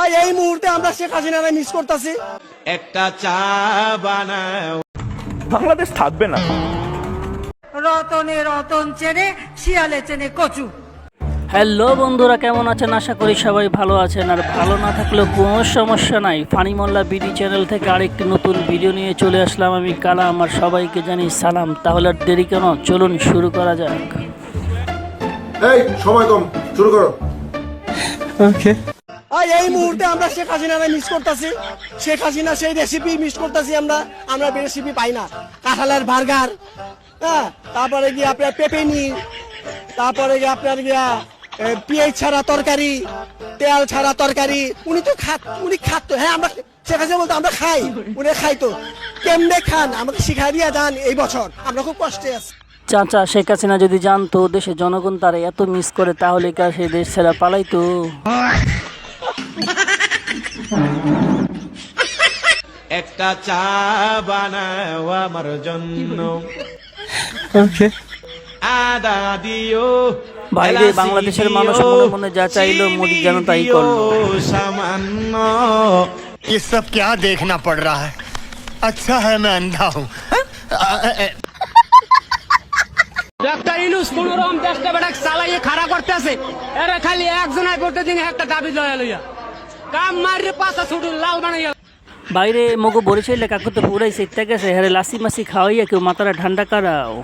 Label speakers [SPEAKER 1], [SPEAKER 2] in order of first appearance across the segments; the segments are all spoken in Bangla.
[SPEAKER 1] আর এই মুহূর্তে আমরা শেখ হাসিনারে মিস করতেছি।
[SPEAKER 2] একটা চা বানাও।
[SPEAKER 3] বাংলাদেশ থাকবে না।
[SPEAKER 4] রতনে রতন চেনে শিয়ালে চেনে কচু।
[SPEAKER 5] হ্যালো বন্ধুরা কেমন আছেন? আশা করি সবাই ভালো আছেন। আর ভালো না থাকলেও কোনো সমস্যা নাই। ফানি মোল্লা বিডি চ্যানেল থেকে আরেকটি নতুন ভিডিও নিয়ে চলে আসলাম আমি কালা। আমার সবাইকে জানি সালাম। তাহলে আর দেরি কেন? চলুন শুরু করা যাক।
[SPEAKER 6] এই সময় কম। শুরু করো।
[SPEAKER 1] আর এই মুহূর্তে আমরা শেখ হাসিনারে মিস করতেছি। শেখ হাসিনা সেই রেসিপি মিস করতেছি আমরা। আমরা রেসিপি পাই না। কাঁঠালের বার্গার হ্যাঁ? তারপরে গিয়ে আপনার পেপেনি তারপরে গিয়ে আপনার গিয়া পিঁয়াজ ছাড়া তরকারি, তেল ছাড়া তরকারি। উনি তো খাত উনি খাত। হ্যাঁ আমরা শেখ হাসিনা বলতো, আমরা খাই। উনি খাই তো কেমনে খান? আমাকে শিখাই দিয়া যান এই বছর। আমরা খুব কষ্টে আছি।
[SPEAKER 5] চাচা, শেখ হাসিনা যদি জানতো দেশের জনগণ তারা এত মিস করে, তাহলে কি সেই দেশ ছেড়া পালাইতো?
[SPEAKER 2] একটা চা বানাও আমার জন্য আদা দিও
[SPEAKER 5] বাইরে
[SPEAKER 2] এলাচি
[SPEAKER 5] বাংলাদেশের মানুষ
[SPEAKER 2] দিও,
[SPEAKER 5] মনে মনে যা চাইলো, মোদি যেন তাই
[SPEAKER 2] চিনি
[SPEAKER 5] করলো।
[SPEAKER 2] দিও সামান্য
[SPEAKER 7] ये सब क्या देखना पड़ रहा है अच्छा है मैं अंधा हूँ
[SPEAKER 8] ডাক্তার ইনুস কোন রকম দেশটা বেটা চালাইয়ে খাড়া করতেছে এরা খালি একজনের প্রতিদিন একটা দাবি লয়া লইয়া কাম মারিয়ে পাতা ছুটু লাল বানাইয়া
[SPEAKER 5] বাইরে মগো বরিশাইলে কাকু তো পুরাই সেটটা গেছে হ্যাঁ লাসি মাসি খাওয়াইয়া কেউ মাথাটা ঠান্ডা করাও।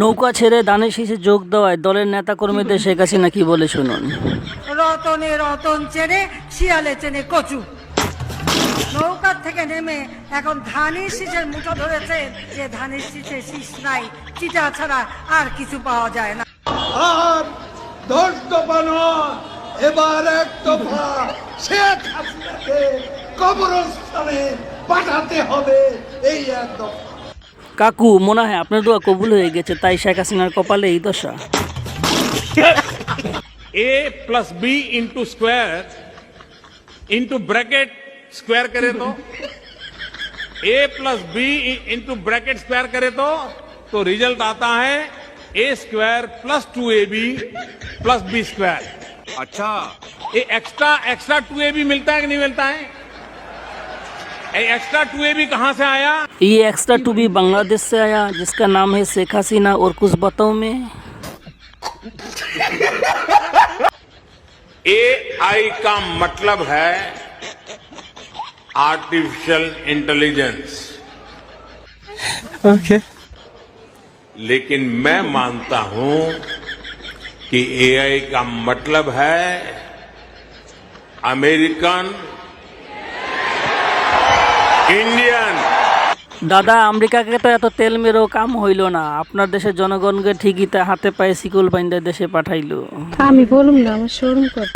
[SPEAKER 5] নৌকা ছেড়ে দানের শীষে যোগ দেওয়ায় দলের নেতা কর্মীদের শেখ হাসিনা কি বলে শুনুন?
[SPEAKER 4] রতনে রতন চেনে শিয়ালে চেনে কচু। নৌকার থেকে নেমে এখন ধানের শীষের মুঠো ধরেছে যে ধানের শীষে শীষ নাই চিটা ছাড়া আর কিছু পাওয়া যায় না।
[SPEAKER 6] আর দশ দফা নয় এবার এক দফা। শেখ হাসিনাকে কবরস্থানে পাঠাতে হবে এই এক দফা
[SPEAKER 5] কাকু মনে হয় আপনার দোয়া কবুল হয়ে গেছে তাই শেখ হাসিনার কপালে এই দশা
[SPEAKER 9] A plus B into square into bracket square करे तो A plus B into bracket square करे तो तो रिजल्ट आता है A square plus two A B plus B square अच्छा ये एक्स्ट्रा एक्स्ट्रा टू ए भी मिलता है कि नहीं मिलता है? ये एक्स्ट्रा टू ए भी कहाँ से आया?
[SPEAKER 5] ये एक्स्ट्रा टू बी बांग्लादेश से आया जिसका नाम है शेख हसीना और कुछ बताओ में।
[SPEAKER 9] ए आई का मतलब है आर्टिफिशियल इंटेलिजेंस ओके लेकिन मैं मानता हूँ कि एआई का मतलब है আমেরিকান ইন্ডিয়ান।
[SPEAKER 5] দাদা আমেরিকাকে তো এত তেল মেরো কাম হইল না। আপনার দেশের জনগণকে ঠিকই তা হাতে পায়ে সিকুল বাইন্দে দেশে পাঠাইলো।
[SPEAKER 10] আমি বলুন না আমার শরম কর।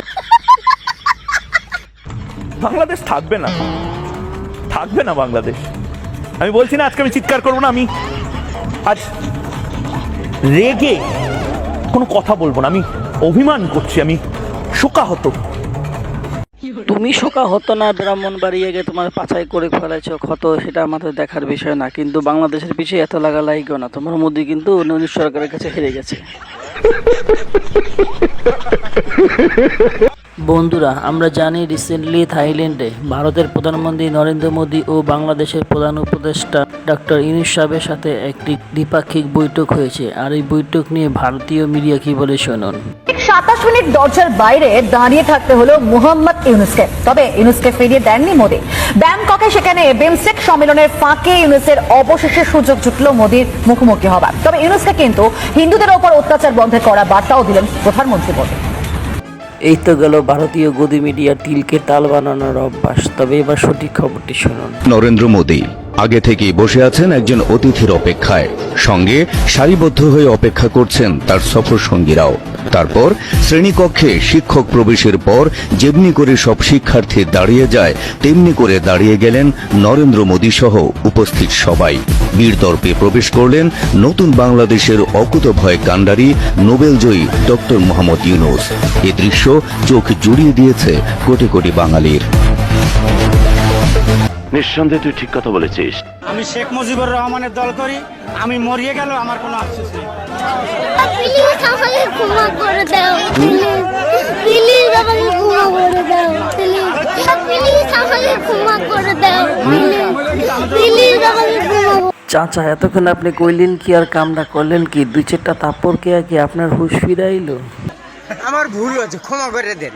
[SPEAKER 3] বাংলাদেশ থাকবে না। থাকবে না বাংলাদেশ। আমি বলছি না আজকে আমি চিৎকার করব না আমি আজ রেগে কোনো কথা বলব না আমি অভিমান করছি আমি শোকাহত।
[SPEAKER 5] তুমি শোকা হতো না, ব্রাহ্মণ বাড়িয়ে গিয়ে তোমার পাছাই করে ফেলেছ ক্ষত, সেটা আমাদের দেখার বিষয় না। কিন্তু বাংলাদেশের পিছিয়ে এত লাগা লাগিও না। তোমার মোদি কিন্তু সরকারের কাছে হেরে গেছে। বন্ধুরা, আমরা জানি রিসেন্টলি থাইল্যান্ডে ভারতের প্রধানমন্ত্রী নরেন্দ্র মোদী ও বাংলাদেশের প্রধান উপদেষ্টা ডক্টর ইনুস সাহেবের সাথে একটি দ্বিপাক্ষিক বৈঠক হয়েছে। আর এই বৈঠক নিয়ে ভারতীয় মিডিয়া কি বলে শুনুন?
[SPEAKER 11] সাতাশ মিনিট দরজার বাইরে দাঁড়িয়ে থাকতে হলো মোহাম্মদ ইউনুসকে। তবে ইউনুসকে ফিরিয়ে দেননি মোদী। ব্যাংককে সেখানে বিমসেক সম্মেলনের ফাঁকে ইউনুসের অবশেষে সুযোগ জুটল মোদীর মুখোমুখি হবার। তবে ইউনুসকে কিন্তু হিন্দুদের ওপর অত্যাচার বন্ধে করা বার্তাও দিলেন প্রধানমন্ত্রী মোদী।
[SPEAKER 5] এই তো গেল ভারতীয় গদি মিডিয়া তিলকে তাল বানানোর অভ্যাস। তবে এবার সঠিক খবরটি শুনুন।
[SPEAKER 12] নরেন্দ্র মোদী আগে থেকেই বসে আছেন একজন অতিথির অপেক্ষায়। সঙ্গে সারিবদ্ধ হয়ে অপেক্ষা করছেন তার সফর সঙ্গীরাও তারপর শ্রেণীকক্ষে শিক্ষক প্রবেশের পর যেমনি করে সব শিক্ষার্থী দাঁড়িয়ে যায়, তেমনি করে দাঁড়িয়ে গেলেন নরেন্দ্র মোদী সহ উপস্থিত সবাই। বীরদর্পে প্রবেশ করলেন নতুন বাংলাদেশের অকুতভয় কাণ্ডারি নোবেলজয়ী ডক্টর মোহাম্মদ ইউনুস। এ দৃশ্য চোখ জুড়িয়ে দিয়েছে কোটি কোটি বাঙালির।
[SPEAKER 13] নিঃসন্দেহে তুই ঠিক কথা বলেছিস।
[SPEAKER 8] আমি শেখ মুজিবুর রহমানের দল করি আমি মরিয়ে গেল আমার কোনো আফসোস নেই।
[SPEAKER 14] চাচা এতক্ষণ আপনি কইলেন কি আর কামটা করলেন কি? দুই চারটা তাপ্পর কে কি আপনার হুশ ফিরাইলো?
[SPEAKER 7] আমার ভুল হয়েছে ক্ষমা করে দেন।